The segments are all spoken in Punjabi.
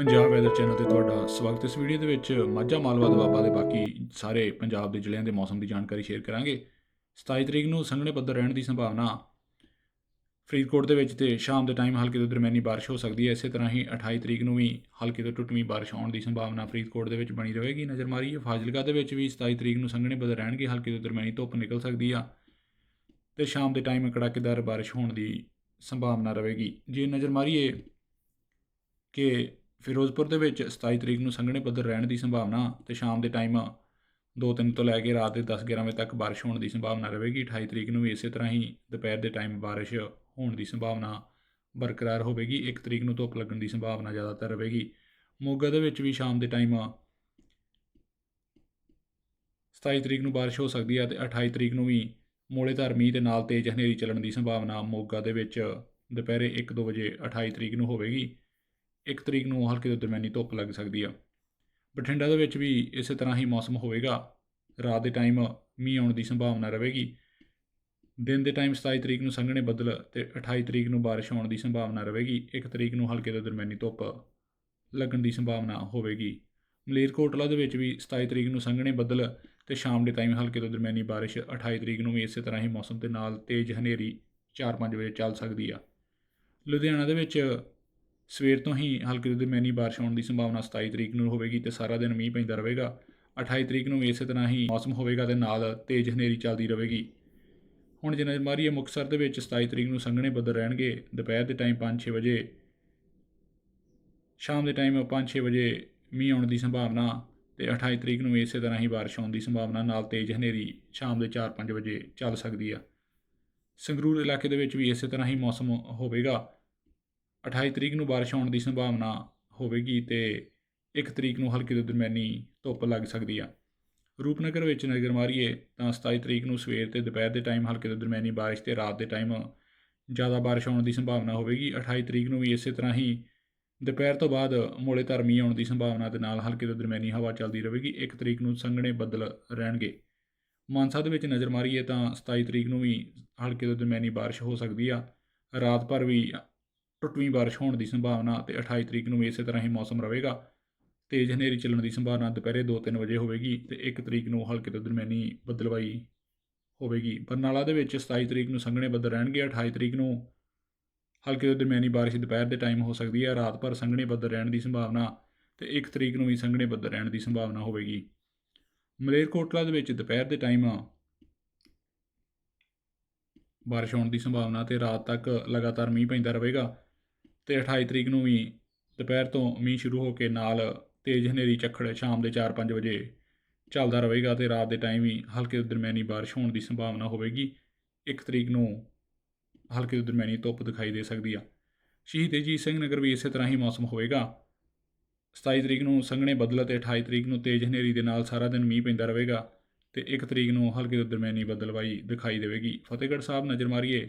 ਪੰਜਾਬ ਵੈਦਰ ਚੈਨਲ ਤੇ ਤੁਹਾਡਾ ਸਵਾਗਤ ਹੈ। ਇਸ ਵੀਡੀਓ ਦੇ ਵਿੱਚ ਮਾਝਾ ਮਾਲਵਾ ਦੁਆਬਾ ਦੇ ਬਾਕੀ ਸਾਰੇ ਪੰਜਾਬ ਦੇ ਜ਼ਿਲ੍ਹਿਆਂ ਦੇ ਮੌਸਮ ਦੀ ਜਾਣਕਾਰੀ ਸ਼ੇਅਰ ਕਰਾਂਗੇ। 27 ਤਰੀਕ ਨੂੰ ਸੰਘਣੇ ਬੱਦਲ ਰਹਿਣ ਦੀ ਸੰਭਾਵਨਾ ਫਰੀਦਕੋਟ ਦੇ ਵਿੱਚ ਤੇ ਸ਼ਾਮ ਦੇ ਟਾਈਮ ਹਲਕੀ ਤੋਂ ਦਰਮਿਆਨੀ ਬਾਰਿਸ਼ ਹੋ ਸਕਦੀ ਹੈ। ਇਸੇ ਤਰ੍ਹਾਂ ਹੀ 28 ਤਰੀਕ ਨੂੰ ਵੀ ਹਲਕੀ ਤੋਂ ਟੁੱਟਵੀਂ ਬਾਰਿਸ਼ ਆਉਣ ਦੀ ਸੰਭਾਵਨਾ ਫਰੀਦਕੋਟ ਦੇ ਵਿੱਚ ਬਣੀ ਰਹੇਗੀ। ਨਜ਼ਰ ਮਾਰੀਏ, ਫਾਜ਼ਿਲਕਾ ਦੇ ਵਿੱਚ ਵੀ 27 ਤਰੀਕ ਨੂੰ ਸੰਘਣੇ ਬੱਦਲ ਰਹਿਣਗੇ, ਹਲਕੀ ਤੋਂ ਦਰਮਿਆਨੀ ਧੁੱਪ ਨਿਕਲ ਸਕਦੀ ਆ ਤੇ ਸ਼ਾਮ ਦੇ ਟਾਈਮ ਕੜਾਕੇਦਾਰ ਬਾਰਿਸ਼ ਹੋਣ ਦੀ ਸੰਭਾਵਨਾ ਰਹੇਗੀ। ਜੇ ਨਜ਼ਰ ਮਾਰੀਏ ਕਿ ਫਿਰੋਜ਼ਪੁਰ ਦੇ ਵਿੱਚ 27 ਤਰੀਕ ਨੂੰ ਸੰਘਣੇ ਬੱਦਲ ਰਹਿਣ ਦੀ ਸੰਭਾਵਨਾ ਤੇ ਸ਼ਾਮ ਦੇ ਟਾਈਮ 2-3 ਤੋਂ ਲੈ ਕੇ ਰਾਤ ਦੇ 10-11 ਵਜੇ ਤੱਕ ਬਾਰਿਸ਼ ਹੋਣ ਦੀ ਸੰਭਾਵਨਾ ਰਹੇਗੀ। 28 ਤਰੀਕ ਨੂੰ ਵੀ ਇਸੇ ਤਰ੍ਹਾਂ ਹੀ ਦੁਪਹਿਰ ਦੇ ਟਾਈਮ ਬਾਰਿਸ਼ ਹੋਣ ਦੀ ਸੰਭਾਵਨਾ ਬਰਕਰਾਰ ਹੋਵੇਗੀ। 1 ਤਰੀਕ ਨੂੰ ਧੁੱਪ ਲੱਗਣ ਦੀ ਸੰਭਾਵਨਾ ਜ਼ਿਆਦਾਤਰ ਰਹੇਗੀ। ਮੋਗਾ ਦੇ ਵਿੱਚ ਵੀ ਸ਼ਾਮ ਦੇ ਟਾਈਮ 27 ਤਰੀਕ ਨੂੰ ਬਾਰਿਸ਼ ਹੋ ਸਕਦੀ ਹੈ ਤੇ 28 ਤਰੀਕ ਨੂੰ ਵੀ ਮੋੜੇਧਾਰ ਮੀਂਹ ਦੇ ਨਾਲ ਤੇਜ਼ ਹਨੇਰੀ ਚੱਲਣ ਦੀ ਸੰਭਾਵਨਾ ਮੋਗਾ ਦੇ ਵਿੱਚ ਦੁਪਹਿਰੇ 1-2 ਵਜੇ 28 ਤਰੀਕ ਨੂੰ ਹੋਵੇਗੀ। 1 ਤਰੀਕ ਨੂੰ ਹਲਕੀ ਤੋਂ ਦਰਮਿਆਨੀ ਧੁੱਪ ਲੱਗ ਸਕਦੀ ਆ। ਬਠਿੰਡਾ ਦੇ ਵਿੱਚ ਵੀ ਇਸੇ ਤਰ੍ਹਾਂ ਹੀ ਮੌਸਮ ਹੋਵੇਗਾ। ਰਾਤ ਦੇ ਟਾਈਮ ਮੀਂਹ ਆਉਣ ਦੀ ਸੰਭਾਵਨਾ ਰਹੇਗੀ। ਦਿਨ ਦੇ ਟਾਈਮ 27 ਤਰੀਕ ਨੂੰ ਸੰਘਣੇ ਬੱਦਲ ਤੇ 28 ਤਰੀਕ ਨੂੰ ਬਾਰਿਸ਼ ਆਉਣ ਦੀ ਸੰਭਾਵਨਾ ਰਹੇਗੀ। 1 ਤਰੀਕ ਨੂੰ ਹਲਕੇ ਤੋਂ ਦਰਮਿਆਨੀ ਧੁੱਪ ਲੱਗਣ ਦੀ ਸੰਭਾਵਨਾ ਹੋਵੇਗੀ। ਮਲੇਰਕੋਟਲਾ ਦੇ ਵਿੱਚ ਵੀ 27 ਤਰੀਕ ਨੂੰ ਸੰਘਣੇ ਬੱਦਲ ਤੇ ਸ਼ਾਮ ਦੇ ਟਾਈਮ ਹਲਕੇ ਤੋਂ ਦਰਮਿਆਨੀ ਬਾਰਿਸ਼। 28 ਤਰੀਕ ਨੂੰ ਵੀ ਇਸੇ ਤਰ੍ਹਾਂ ਹੀ ਮੌਸਮ ਦੇ ਨਾਲ ਤੇਜ਼ ਹਨੇਰੀ 4-5 ਵਜੇ ਚੱਲ ਸਕਦੀ ਆ। ਲੁਧਿਆਣਾ ਦੇ ਵਿੱਚ ਸਵੇਰ ਤੋਂ ਹੀ ਹਲਕੀ ਤੋਂ ਦਰਮਿਆਨੀ ਬਾਰਿਸ਼ ਹੋਣ ਦੀ ਸੰਭਾਵਨਾ 27 ਤਰੀਕ ਨੂੰ ਹੋਵੇਗੀ ਤੇ ਸਾਰਾ ਦਿਨ ਮੀਂਹ ਪੈਂਦਾ ਰਹੇਗਾ। 28 ਤਰੀਕ ਨੂੰ ਇਸੇ ਤਰ੍ਹਾਂ ਹੀ ਮੌਸਮ ਹੋਵੇਗਾ ਤੇ ਨਾਲ ਤੇਜ਼ ਹਨੇਰੀ ਚੱਲਦੀ ਰਹੇਗੀ। ਹੁਣ ਜਿੰਨਾ ਮਾਰੀਏ ਮੁਕਤਸਰ ਦੇ ਵਿੱਚ 27 ਤਰੀਕ ਨੂੰ ਸੰਘਣੇ ਬੱਦਲ ਰਹਿਣਗੇ, ਦੁਪਹਿਰ ਦੇ ਟਾਈਮ 5-6 ਵਜੇ, ਸ਼ਾਮ ਦੇ ਟਾਈਮ 5-6 ਵਜੇ ਮੀਂਹ ਆਉਣ ਦੀ ਸੰਭਾਵਨਾ ਤੇ 28 ਤਰੀਕ ਨੂੰ ਇਸੇ ਤਰ੍ਹਾਂ ਹੀ ਬਾਰਿਸ਼ ਹੋਣ ਦੀ ਸੰਭਾਵਨਾ ਨਾਲ ਤੇਜ਼ ਹਨੇਰੀ ਸ਼ਾਮ ਦੇ 4-5 ਵਜੇ ਚੱਲ ਸਕਦੀ ਆ। ਸੰਗਰੂਰ ਇਲਾਕੇ ਦੇ ਵਿੱਚ ਵੀ ਇਸੇ ਤਰ੍ਹਾਂ ਹੀ ਮੌਸਮ ਹੋਵੇਗਾ। 28 ਤਰੀਕ ਨੂੰ ਬਾਰਿਸ਼ ਹੋਣ ਦੀ ਸੰਭਾਵਨਾ ਹੋਵੇਗੀ ਤੇ 1 ਤਰੀਕ ਨੂੰ ਹਲਕੀ ਤੋਂ ਦਰਮਿਆਨੀ ਧੁੱਪ ਲੱਗ ਸਕਦੀ ਆ। ਰੂਪਨਗਰ ਵਿੱਚ ਨਜ਼ਰ ਮਾਰੀਏ ਤਾਂ 27 ਤਰੀਕ ਨੂੰ ਸਵੇਰ ਤੇ ਦੁਪਹਿਰ ਦੇ ਟਾਈਮ ਹਲਕੇ ਤੋਂ ਦਰਮਿਆਨੀ ਬਾਰਿਸ਼ ਤੇ ਰਾਤ ਦੇ ਟਾਈਮ ਜ਼ਿਆਦਾ ਬਾਰਿਸ਼ ਹੋਣ ਦੀ ਸੰਭਾਵਨਾ ਹੋਵੇਗੀ। 28 ਤਰੀਕ ਨੂੰ ਵੀ ਇਸੇ ਤਰ੍ਹਾਂ ਹੀ ਦੁਪਹਿਰ ਤੋਂ ਬਾਅਦ ਮੋਲੇ ਧਰਮੀ ਆਉਣ ਦੀ ਸੰਭਾਵਨਾ ਦੇ ਨਾਲ ਹਲਕੇ ਤੋਂ ਦਰਮਿਆਨੀ ਹਵਾ ਚੱਲਦੀ ਰਹੇਗੀ। 1 ਤਰੀਕ ਨੂੰ ਸੰਘਣੇ ਬੱਦਲ ਰਹਿਣਗੇ। ਮਾਨਸਾ ਦੇ ਵਿੱਚ ਨਜ਼ਰ ਮਾਰੀਏ ਤਾਂ 27 ਤਰੀਕ ਨੂੰ ਵੀ ਹਲਕੇ ਤੋਂ ਦਰਮਿਆਨੀ ਬਾਰਿਸ਼ ਹੋ ਸਕਦੀ ਆ। ਰਾਤ ਭਰ ਵੀ ਟੁੱਟਵੀਂ ਬਾਰਿਸ਼ ਹੋਣ ਦੀ ਸੰਭਾਵਨਾ ਤੇ 28 ਤਰੀਕ ਨੂੰ ਵੀ ਇਸੇ ਤਰ੍ਹਾਂ ਹੀ ਮੌਸਮ ਰਹੇਗਾ। ਤੇਜ਼ ਹਨੇਰੀ ਚੱਲਣ ਦੀ ਸੰਭਾਵਨਾ ਦੁਪਹਿਰੇ 2-3 ਵਜੇ ਹੋਵੇਗੀ ਤੇ 1 ਤਰੀਕ ਨੂੰ ਹਲਕੇ ਤੋਂ ਦਰਮਿਆਨੀ ਬੱਦਲਵਾਈ ਹੋਵੇਗੀ। ਬਰਨਾਲਾ ਦੇ ਵਿੱਚ 27 ਤਰੀਕ ਨੂੰ ਸੰਘਣੇ ਬੱਦਲ ਰਹਿਣਗੇ 28 ਤਰੀਕ ਨੂੰ ਹਲਕੇ ਤੋਂ ਦਰਮਿਆਨੀ ਬਾਰਿਸ਼ ਦੁਪਹਿਰ ਦੇ ਟਾਈਮ ਹੋ ਸਕਦੀ ਹੈ, ਰਾਤ ਭਰ ਸੰਘਣੇ ਬੱਦਲ ਰਹਿਣ ਦੀ ਸੰਭਾਵਨਾ ਤੇ 1 ਤਰੀਕ ਨੂੰ ਵੀ ਸੰਘਣੇ ਬੱਦਲ ਰਹਿਣ ਦੀ ਸੰਭਾਵਨਾ ਹੋਵੇਗੀ। ਮਲੇਰਕੋਟਲਾ ਦੇ ਵਿੱਚ ਦੁਪਹਿਰ ਦੇ ਟਾਈਮ ਬਾਰਿਸ਼ ਹੋਣ ਦੀ ਸੰਭਾਵਨਾ ਤੇ ਰਾਤ ਤੱਕ ਲਗਾਤਾਰ ਮੀਂਹ ਪੈਂਦਾ ਰਹੇਗਾ। ਤੇ 28 ਤਰੀਕ ਨੂੰ ਵੀ ਦੁਪਹਿਰ ਤੋਂ ਮੀਂਹ ਸ਼ੁਰੂ ਹੋ ਕੇ ਨਾਲ ਤੇਜ਼ ਹਨੇਰੀ ਚੱਖੜ ਸ਼ਾਮ ਦੇ 4-5 ਵਜੇ ਚੱਲਦਾ ਰਹੇਗਾ ਤੇ ਰਾਤ ਦੇ ਟਾਈਮ ਵੀ ਹਲਕੇ ਤੋਂ ਦਰਮਿਆਨੀ ਬਾਰਿਸ਼ ਹੋਣ ਦੀ ਸੰਭਾਵਨਾ ਹੋਵੇਗੀ। 1 ਤਰੀਕ ਨੂੰ ਹਲਕੇ ਤੋਂ ਦਰਮਿਆਨੀ ਧੁੱਪ ਦਿਖਾਈ ਦੇ ਸਕਦੀ ਆ। ਸ਼ਹੀਦ ਅਜੀਤ ਸਿੰਘ ਨਗਰ ਵੀ ਇਸੇ ਤਰ੍ਹਾਂ ਹੀ ਮੌਸਮ ਹੋਵੇਗਾ। 27 ਤਰੀਕ ਨੂੰ ਸੰਘਣੇ ਬੱਦਲ ਤੇ 28 ਤਰੀਕ ਨੂੰ ਤੇਜ਼ ਹਨੇਰੀ ਦੇ ਨਾਲ ਸਾਰਾ ਦਿਨ ਮੀਂਹ ਪੈਂਦਾ ਰਹੇਗਾ ਤੇ 1 ਤਰੀਕ ਨੂੰ ਹਲਕੇ ਤੋਂ ਦਰਮਿਆਨੀ ਬੱਦਲਵਾਈ ਦਿਖਾਈ ਦੇਵੇਗੀ। ਫਤਿਹਗੜ੍ਹ ਸਾਹਿਬ ਨਜ਼ਰ ਮਾਰੀਏ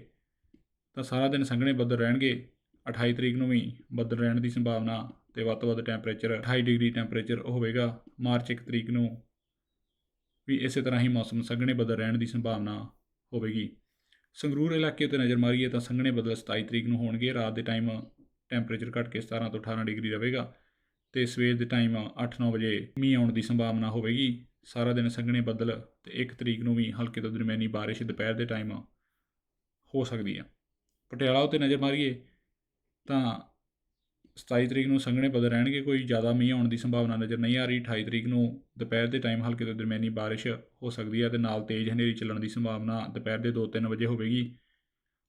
ਤਾਂ ਸਾਰਾ ਦਿਨ ਸੰਘਣੇ ਬੱਦਲ ਰਹਿਣਗੇ। 28 ਤਰੀਕ ਨੂੰ ਵੀ ਬੱਦਲ ਰਹਿਣ ਦੀ ਸੰਭਾਵਨਾ ਤੇ ਵੱਧ ਤੋਂ ਵੱਧ ਟੈਂਪਰੇਚਰ 28 ਡਿਗਰੀ ਟੈਂਪਰੇਚਰ ਹੋਵੇਗਾ। ਮਾਰਚ 1 ਤਰੀਕ ਨੂੰ ਵੀ ਇਸੇ ਤਰ੍ਹਾਂ ਹੀ ਮੌਸਮ ਸੰਘਣੇ ਬੱਦਲ ਰਹਿਣ ਦੀ ਸੰਭਾਵਨਾ ਹੋਵੇਗੀ। ਸੰਗਰੂਰ ਇਲਾਕੇ ਉੱਤੇ ਨਜ਼ਰ ਮਾਰੀਏ ਤਾਂ ਸੰਘਣੇ ਬੱਦਲ 27 ਤਰੀਕ ਨੂੰ ਹੋਣਗੇ। ਰਾਤ ਦੇ ਟਾਈਮ ਟੈਂਪਰੇਚਰ ਘਟ ਕੇ 17 ਤੋਂ 18 ਡਿਗਰੀ ਰਹੇਗਾ ਤੇ ਸਵੇਰ ਦੇ ਟਾਈਮ 8-9 ਵਜੇ ਮੀਂਹ ਆਉਣ ਦੀ ਸੰਭਾਵਨਾ ਹੋਵੇਗੀ। ਸਾਰਾ ਦਿਨ ਸੰਘਣੇ ਬੱਦਲ ਤੇ 1 ਤਰੀਕ ਨੂੰ ਵੀ ਹਲਕੇ ਤੋਂ ਦਰਮਿਆਨੀ ਬਾਰਿਸ਼ ਦੁਪਹਿਰ ਦੇ ਟਾਈਮ ਹੋ ਸਕਦੀ ਹੈ। ਪਟਿਆਲਾ ਉੱਤੇ ਨਜ਼ਰ ਮਾਰੀਏ ਤਾਂ 27 ਤਰੀਕ ਨੂੰ ਸੰਘਣੇ ਬੱਦਲ ਰਹਿਣਗੇ, ਕੋਈ ਜ਼ਿਆਦਾ ਮੀਂਹ ਆਉਣ ਦੀ ਸੰਭਾਵਨਾ ਨਜ਼ਰ ਨਹੀਂ ਆ ਰਹੀ। 28 ਤਰੀਕ ਨੂੰ ਦੁਪਹਿਰ ਦੇ ਟਾਈਮ ਹਲਕੇ ਤੋਂ ਦਰਮਿਆਨੀ ਬਾਰਿਸ਼ ਹੋ ਸਕਦੀ ਹੈ ਤੇ ਨਾਲ ਤੇਜ਼ ਹਨੇਰੀ ਚੱਲਣ ਦੀ ਸੰਭਾਵਨਾ ਦੁਪਹਿਰ ਦੇ 2-3 ਵਜੇ ਹੋਵੇਗੀ।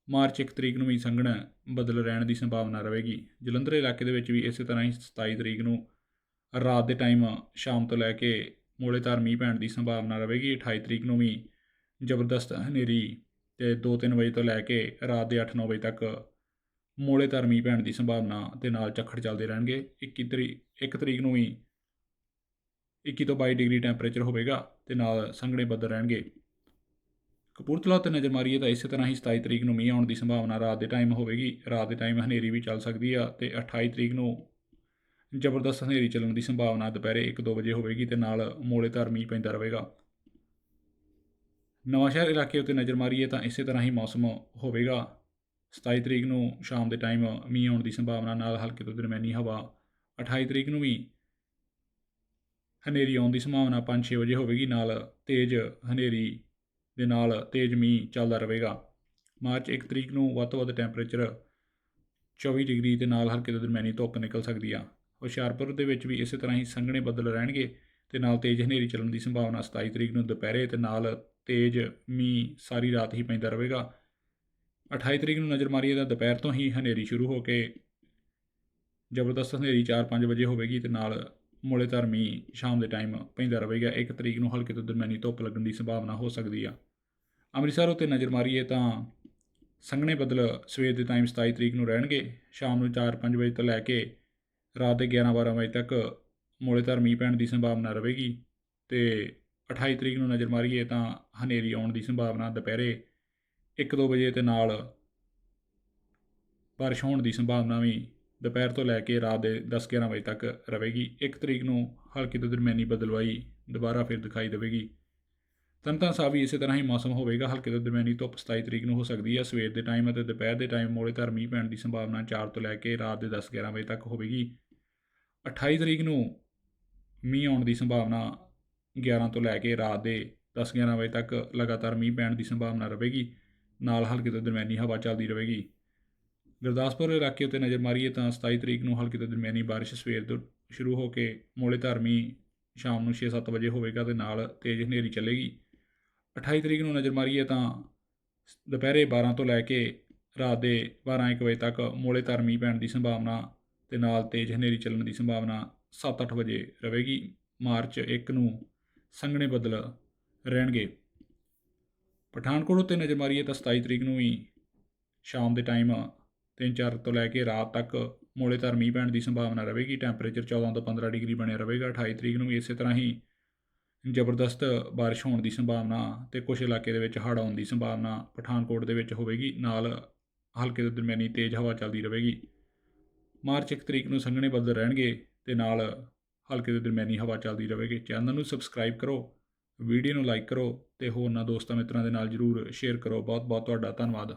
ਮਾਰਚ 1 ਤਰੀਕ ਨੂੰ ਵੀ ਸੰਘਣਾ ਬਦਲ ਰਹਿਣ ਦੀ ਸੰਭਾਵਨਾ ਰਹੇਗੀ। ਜਲੰਧਰ ਇਲਾਕੇ ਦੇ ਵਿੱਚ ਵੀ ਇਸੇ ਤਰ੍ਹਾਂ ਹੀ 27 ਤਰੀਕ ਨੂੰ ਰਾਤ ਦੇ ਟਾਈਮ ਸ਼ਾਮ ਤੋਂ ਲੈ ਕੇ ਮੋੜੇਧਾਰ ਮੀਂਹ ਪੈਣ ਦੀ ਸੰਭਾਵਨਾ ਰਹੇਗੀ। 28 ਤਰੀਕ ਨੂੰ ਵੀ ਜ਼ਬਰਦਸਤ ਹਨੇਰੀ ਤੇ 2-3 ਵਜੇ ਤੋਂ ਲੈ ਕੇ ਰਾਤ ਦੇ 8-9 ਵਜੇ ਤੱਕ ਮੋਲੇ ਧਰ ਮੀਂਹ ਪੈਣ ਦੀ ਸੰਭਾਵਨਾ ਤੇ ਨਾਲ ਝੱਖੜ ਚੱਲਦੇ ਰਹਿਣਗੇ। 21 ਤਰੀਕ 1 ਤਰੀਕ ਨੂੰ ਵੀ 21 ਤੋਂ 22 ਡਿਗਰੀ ਟੈਂਪਰੇਚਰ ਹੋਵੇਗਾ ਤੇ ਨਾਲ ਸੰਘਣੇ ਬੱਦਲ ਰਹਿਣਗੇ। ਕਪੂਰਥਲਾ ਤੇ ਨਜ਼ਰ ਮਾਰੀਏ ਤਾਂ ਇਸੇ ਤਰ੍ਹਾਂ ਹੀ 27 ਤਰੀਕ ਨੂੰ ਮੀਂਹ ਆਉਣ ਦੀ ਸੰਭਾਵਨਾ ਰਾਤ ਦੇ ਟਾਈਮ ਹੋਵੇਗੀ। ਰਾਤ ਦੇ ਟਾਈਮ ਹਨੇਰੀ ਵੀ ਚੱਲ ਸਕਦੀ ਆ ਤੇ 28 ਤਰੀਕ ਨੂੰ ਜ਼ਬਰਦਸਤ ਹਨੇਰੀ ਚੱਲਣ ਦੀ ਸੰਭਾਵਨਾ ਦੁਪਹਿਰੇ 1-2 ਵਜੇ ਹੋਵੇਗੀ ਤੇ ਨਾਲ ਮੋੜੇਧਾਰ ਮੀਂਹ ਪੈਂਦਾ ਰਹੇਗਾ। ਨਵਾਂਸ਼ਹਿਰ ਇਲਾਕੇ ਉੱਤੇ ਨਜ਼ਰ ਮਾਰੀਏ ਤਾਂ ਇਸੇ ਤਰ੍ਹਾਂ ਹੀ ਮੌਸਮ ਹੋਵੇਗਾ। 27 ਤਰੀਕ ਨੂੰ ਸ਼ਾਮ ਦੇ ਟਾਈਮ ਮੀਂਹ ਆਉਣ ਦੀ ਸੰਭਾਵਨਾ ਨਾਲ ਹਲਕੇ ਤੋਂ ਦਰਮਿਆਨੀ ਹਵਾ 28 ਤਰੀਕ ਨੂੰ ਵੀ ਹਨੇਰੀ ਆਉਣ ਦੀ ਸੰਭਾਵਨਾ 5-6 ਵਜੇ ਹੋਵੇਗੀ, ਨਾਲ ਤੇਜ਼ ਹਨੇਰੀ ਦੇ ਨਾਲ ਤੇਜ਼ ਮੀਂਹ ਚੱਲਦਾ ਰਹੇਗਾ। ਮਾਰਚ 1 ਤਰੀਕ ਨੂੰ ਵੱਧ ਤੋਂ ਵੱਧ ਟੈਂਪਰੇਚਰ 24 ਡਿਗਰੀ ਦੇ ਨਾਲ ਹਲਕੇ ਤੋਂ ਦਰਮਿਆਨੀ ਧੁੱਪ ਨਿਕਲ ਸਕਦੀ ਆ। ਹੁਸ਼ਿਆਰਪੁਰ ਦੇ ਵਿੱਚ ਵੀ ਇਸੇ ਤਰ੍ਹਾਂ ਹੀ ਸੰਘਣੇ ਬੱਦਲ ਰਹਿਣਗੇ ਤੇ ਨਾਲ ਤੇਜ਼ ਹਨੇਰੀ ਚੱਲਣ ਦੀ ਸੰਭਾਵਨਾ 27 ਤਰੀਕ ਨੂੰ ਦੁਪਹਿਰੇ ਤੇ ਨਾਲ ਤੇਜ਼ ਮੀਂਹ ਸਾਰੀ ਰਾਤ ਹੀ ਪੈਂਦਾ ਰਹੇਗਾ। 28 ਤਰੀਕ ਨੂੰ ਨਜ਼ਰ ਮਾਰੀਏ ਤਾਂ ਦੁਪਹਿਰ ਤੋਂ ਹੀ ਹਨੇਰੀ ਸ਼ੁਰੂ ਹੋ ਕੇ ਜ਼ਬਰਦਸਤ ਹਨੇਰੀ 4-5 ਵਜੇ ਹੋਵੇਗੀ ਤੇ ਨਾਲ ਮੋੜੇਦਾਰ ਮੀਂਹ ਸ਼ਾਮ ਦੇ ਟਾਈਮ ਪੈਂਦਾ ਰਹੇਗਾ। 1 ਤਰੀਕ ਨੂੰ ਹਲਕੇ ਤੋਂ ਦਰਮਿਆਨੀ ਧੁੱਪ ਲੱਗਣ ਦੀ ਸੰਭਾਵਨਾ ਹੋ ਸਕਦੀ ਆ। ਅੰਮ੍ਰਿਤਸਰ ਉੱਤੇ ਨਜ਼ਰ ਮਾਰੀਏ ਤਾਂ ਸੰਘਣੇ ਬੱਦਲ ਸਵੇਰ ਦੇ ਟਾਈਮ 27 ਤਰੀਕ ਨੂੰ ਰਹਿਣਗੇ। ਸ਼ਾਮ ਨੂੰ 4-5 ਵਜੇ ਤੋਂ ਲੈ ਕੇ ਰਾਤ ਦੇ 11-12 ਵਜੇ ਤੱਕ ਮੋੜੇਦਾਰ ਮੀਂਹ ਪੈਣ ਦੀ ਸੰਭਾਵਨਾ ਰਹੇਗੀ ਤੇ 28 ਤਰੀਕ ਨੂੰ ਨਜ਼ਰ ਮਾਰੀਏ ਤਾਂ ਹਨੇਰੀ ਆਉਣ ਦੀ ਸੰਭਾਵਨਾ ਦੁਪਹਿਰੇ 1-2 ਵਜੇ ਤੇ ਨਾਲ ਬਾਰਿਸ਼ ਹੋਣ ਦੀ ਸੰਭਾਵਨਾ ਵੀ ਦੁਪਹਿਰ ਤੋਂ ਲੈ ਕੇ ਰਾਤ ਦੇ 10-11 ਵਜੇ ਤੱਕ ਰਹੇਗੀ। 1 ਤਰੀਕ ਨੂੰ ਹਲਕੀ ਤੋਂ ਦਰਮਿਆਨੀ ਬਦਲਵਾਈ ਦੁਬਾਰਾ ਫਿਰ ਦਿਖਾਈ ਦੇਵੇਗੀ। ਤਨਤਨ ਸਾਹਿਬ ਵੀ ਇਸੇ ਤਰ੍ਹਾਂ ਹੀ ਮੌਸਮ ਹੋਵੇਗਾ। ਹਲਕੇ ਤੋਂ ਦਰਮਿਆਨੀ ਧੁੱਪ 27 ਤਰੀਕ ਨੂੰ ਹੋ ਸਕਦੀ ਹੈ। ਸਵੇਰ ਦੇ ਟਾਈਮ ਅਤੇ ਦੁਪਹਿਰ ਦੇ ਟਾਈਮ ਮੋੜੇ ਧਰ ਮੀਂਹ ਪੈਣ ਦੀ ਸੰਭਾਵਨਾ 4 ਤੋਂ ਲੈ ਕੇ ਰਾਤ ਦੇ 10-11 ਵਜੇ ਤੱਕ ਹੋਵੇਗੀ। 28 ਤਰੀਕ ਨੂੰ ਮੀਂਹ ਆਉਣ ਦੀ ਸੰਭਾਵਨਾ 11 ਤੋਂ ਲੈ ਕੇ ਰਾਤ ਦੇ 10-11 ਵਜੇ ਤੱਕ ਲਗਾਤਾਰ ਮੀਂਹ ਪੈਣ ਦੀ ਸੰਭਾਵਨਾ ਰਹੇਗੀ। ਨਾਲ ਹਲਕੇ ਤੋਂ ਦਰਮਿਆਨੀ ਹਵਾ ਚੱਲਦੀ ਰਹੇਗੀ। ਗੁਰਦਾਸਪੁਰ ਇਲਾਕੇ ਉੱਤੇ ਨਜ਼ਰ ਮਾਰੀਏ ਤਾਂ 27 ਤਰੀਕ ਨੂੰ ਹਲਕੀ ਤੋਂ ਦਰਮਿਆਨੀ ਬਾਰਿਸ਼ ਸਵੇਰ ਤੋਂ ਸ਼ੁਰੂ ਹੋ ਕੇ ਮੋਲੇ ਧਰ ਸ਼ਾਮ ਨੂੰ 6-7 ਵਜੇ ਹੋਵੇਗਾ ਤੇ ਨਾਲ ਤੇਜ਼ ਹਨੇਰੀ ਚੱਲੇਗੀ। 28 ਤਰੀਕ ਨੂੰ ਨਜ਼ਰ ਮਾਰੀਏ ਤਾਂ ਦੁਪਹਿਰੇ 12 ਤੋਂ ਲੈ ਕੇ ਰਾਤ ਦੇ 12-1 ਵਜੇ ਤੱਕ ਮੋਲੇ ਧਰਮੀ ਪੈਣ ਦੀ ਸੰਭਾਵਨਾ ਤੇ ਨਾਲ ਤੇਜ਼ ਹਨੇਰੀ ਚੱਲਣ ਦੀ ਸੰਭਾਵਨਾ 7-8 ਵਜੇ ਰਹੇਗੀ। ਮਾਰਚ 1 ਨੂੰ ਸੰਘਣੇ ਬੱਦਲ ਰਹਿਣਗੇ। ਪਠਾਨਕੋਟ ਉੱਤੇ ਨਜ਼ਰ ਮਾਰੀਏ ਤਾਂ 27 ਤਰੀਕ ਨੂੰ ਵੀ ਸ਼ਾਮ ਦੇ ਟਾਈਮ 3-4 ਤੋਂ ਲੈ ਕੇ ਰਾਤ ਤੱਕ ਮੋਲੇ ਧਰ ਮੀਂਹ ਪੈਣ ਦੀ ਸੰਭਾਵਨਾ ਰਹੇਗੀ। ਟੈਂਪਰੇਚਰ 14 ਤੋਂ 15 ਡਿਗਰੀ ਬਣਿਆ ਰਹੇਗਾ। 28 ਤਰੀਕ ਨੂੰ ਵੀ ਇਸੇ ਤਰ੍ਹਾਂ ਹੀ ਜ਼ਬਰਦਸਤ ਬਾਰਿਸ਼ ਹੋਣ ਦੀ ਸੰਭਾਵਨਾ ਤੇ ਕੁਝ ਇਲਾਕੇ ਦੇ ਵਿੱਚ ਹੜ੍ਹ ਆਉਣ ਦੀ ਸੰਭਾਵਨਾ ਪਠਾਨਕੋਟ ਦੇ ਵਿੱਚ ਹੋਵੇਗੀ। ਨਾਲ ਹਲਕੇ ਤੋਂ ਦਰਮਿਆਨੀ ਤੇਜ਼ ਹਵਾ ਚੱਲਦੀ ਰਹੇਗੀ। ਮਾਰਚ 1 ਤਰੀਕ ਨੂੰ ਸੰਘਣੇ ਬੱਦਲ ਰਹਿਣਗੇ ਤੇ ਨਾਲ ਹਲਕੇ ਤੋਂ ਦਰਮਿਆਨੀ ਹਵਾ ਚੱਲਦੀ ਰਹੇਗੀ। ਚੈਨਲ ਨੂੰ ਸਬਸਕ੍ਰਾਈਬ ਕਰੋ। ਵੀਡੀਓ ਨੂੰ ਲਾਈਕ ਕਰੋ ਤੇ ਹੋਰਨਾਂ ਦੋਸਤਾਂ ਮਿੱਤਰਾਂ ਦੇ ਨਾਲ ਜਰੂਰ ਸ਼ੇਅਰ ਕਰੋ। ਬਹੁਤ ਬਹੁਤ ਤੁਹਾਡਾ ਧੰਨਵਾਦ।